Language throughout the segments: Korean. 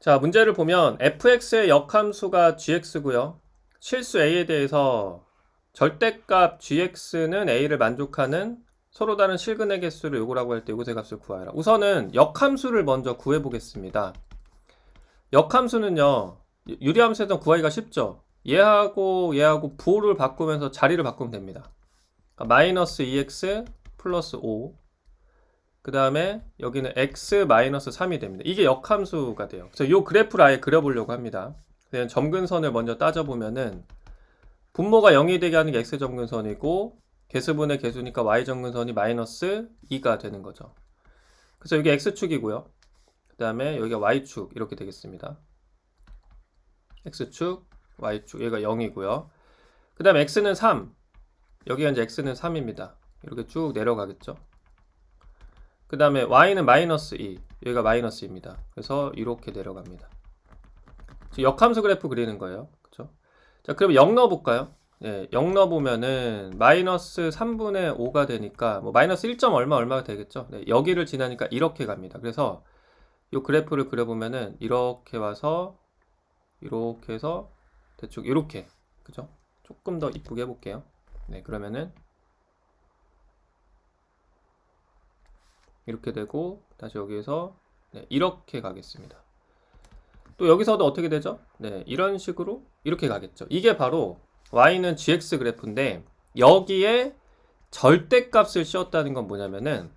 자, 문제를 보면 fx의 역함수가 gx고요. 실수 a에 대해서 절대값 gx는 a를 만족하는 서로 다른 실근의 개수를 요구라고 할 때 요구세 값을 구하라. 우선은 역함수를 먼저 구해 보겠습니다. 역함수는요. 유리함수에서 구하기가 쉽죠. 얘하고 얘하고 부호를 바꾸면서 자리를 바꾸면 됩니다. 그러니까 마이너스 2x 플러스 5. 그 다음에 여기는 x 마이너스 3이 됩니다. 이게 역함수가 돼요. 그래서 이 그래프를 아예 그려보려고 합니다. 그냥 점근선을 먼저 따져보면은 분모가 0이 되게 하는 게 x 점근선이고 개수분의 개수니까 y 점근선이 마이너스 2가 되는 거죠. 그래서 여기 x축이고요. 그 다음에 여기가 y축 이렇게 되겠습니다. x축, y축 여기가 0이고요. 그 다음에 x는 3 여기가 이제 x는 3입니다. 이렇게 쭉 내려가겠죠. 그 다음에 y는 마이너스 2 여기가 마이너스 2입니다. 그래서 이렇게 내려갑니다. 역함수 그래프 그리는 거예요. 그렇죠? 자, 그럼 0 넣어볼까요? 예, 0 넣어보면은 마이너스 3분의 5가 되니까 뭐 마이너스 1점 얼마 얼마가 되겠죠? 네, 여기를 지나니까 이렇게 갑니다. 그래서 이 그래프를 그려보면은 이렇게 와서 이렇게 해서 대충 이렇게 그죠? 조금 더 이쁘게 해볼게요. 네, 그러면은 이렇게 되고 다시 여기에서 네, 이렇게 가겠습니다. 또 여기서도 어떻게 되죠? 네, 이런 식으로 이렇게 가겠죠. 이게 바로 y는 gx 그래프인데 여기에 절대값을 씌웠다는 건 뭐냐면은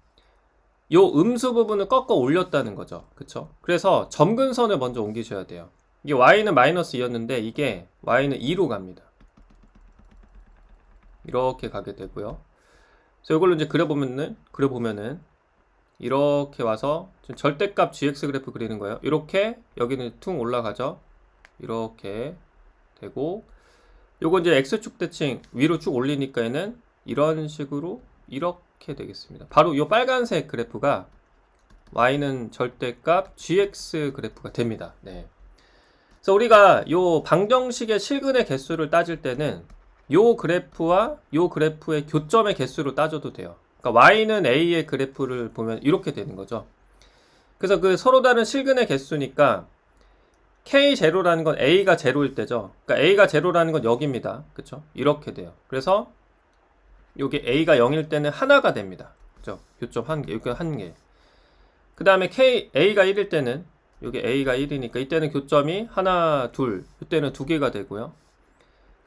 요 음수 부분을 꺾어 올렸다는 거죠. 그쵸? 그래서 점근선을 먼저 옮기셔야 돼요. 이게 y는 마이너스 2였는데 이게 y는 2로 갑니다. 이렇게 가게 되고요. 그래서 이걸로 이제 그려보면은 그려보면은 이렇게 와서 절대값 gx 그래프 그리는 거예요. 이렇게 여기는 퉁 올라가죠. 이렇게 되고 요거 이제 x축 대칭 위로 쭉 올리니까 얘는 이런 식으로 이렇게 되겠습니다. 바로 요 빨간색 그래프가 y는 절대값 gx 그래프가 됩니다. 네. 그래서 우리가 요 방정식의 실근의 개수를 따질 때는 요 그래프와 요 그래프의 교점의 개수로 따져도 돼요. 그러니까 y는 a의 그래프를 보면 이렇게 되는 거죠. 그래서 그 서로 다른 실근의 개수니까 k0라는 건 a가 제로일 때죠. 그러니까 a가 제로라는 건 여기입니다. 그렇죠? 이렇게 돼요. 그래서 요게 a가 0일 때는 하나가 됩니다. 그죠? 교점 한 개, 여기 한 개. 그 다음에 k a가 1일 때는 요게 a가 1이니까 이때는 교점이 하나, 둘, 이때는 두 개가 되고요.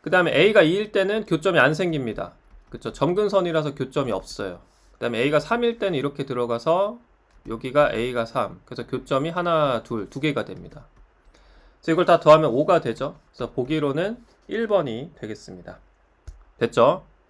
그 다음에 a가 2일 때는 교점이 안 생깁니다. 그쵸? 점근선이라서 교점이 없어요. 그 다음에 a가 3일 때는 이렇게 들어가서 여기가 a가 3. 그래서 교점이 하나, 둘, 두 개가 됩니다. 그래서 이걸 다 더하면 5가 되죠. 그래서 보기로는 1번이 되겠습니다. 됐죠?